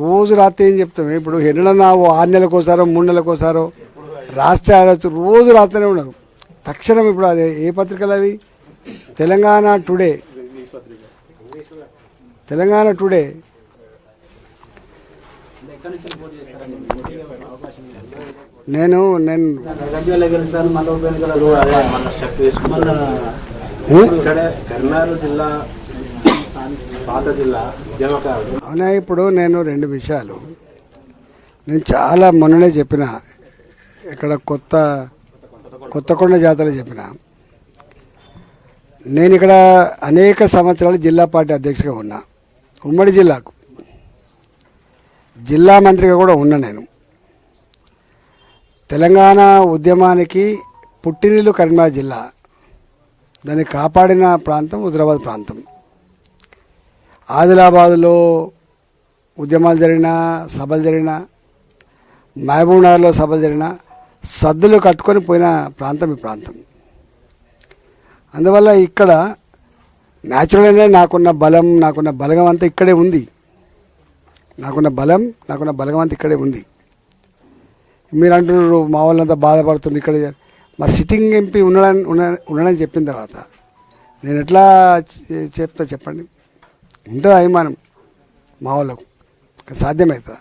రోజు రాత్రి ఏం చెప్తాం? ఇప్పుడు ఎన్నడన్నా ఓ ఆరు నెలలకోసారో మూడు నెలలకోసారో రాష్ట్ర ఆడచ్చు రోజు రాస్తూనే ఉన్నారు తక్షణం ఇప్పుడు అదే ఏ పత్రికలు అవి? తెలంగాణ టుడే. తెలంగాణ టుడే. నేను నేను జిల్లా పాత జిల్లా అవునా ఇప్పుడు నేను రెండు విషయాలు. నేను చాలా మొన్ననే చెప్పిన ఇక్కడ కొత్త కొత్తకొండ జాతర చెప్పిన. నేను ఇక్కడ అనేక సంవత్సరాలు జిల్లా పార్టీ అధ్యక్షుడిగా ఉన్నా. ఉమ్మడి జిల్లాకు. జిల్లా మంత్రిగా కూడా ఉన్నా నేను. తెలంగాణ ఉద్యమానికి పుట్టినీళ్ళు కరీంనగర్ జిల్లా. దాన్ని కాపాడిన ప్రాంతం హుజరాబాద్ ప్రాంతం. ఆదిలాబాదులో ఉద్యమాలు జరిగినా సభలు జరిగినా మహబూబ్ నగర్లో సభలు జరిగినా సద్దులు కట్టుకొని పోయిన ప్రాంతం ఈ ప్రాంతం. అందువల్ల ఇక్కడ న్యాచురల్గానే నాకున్న బలం నాకున్న బలగం అంతా ఇక్కడే ఉంది. నాకున్న బలం నాకున్న బలగం అంతా ఇక్కడే ఉంది. మీరు అంటున్నారు మా వాళ్ళంతా బాధపడుతుంది ఇక్కడ మా సిట్టింగ్ ఎంపీ ఉండడానికి ఉండడానికి చెప్పిన తర్వాత. నేను ఎట్లా చెప్తా చెప్పండి? ఉంటుంది అభిమానం? మా వాళ్ళకు. సాధ్యమవుతుందా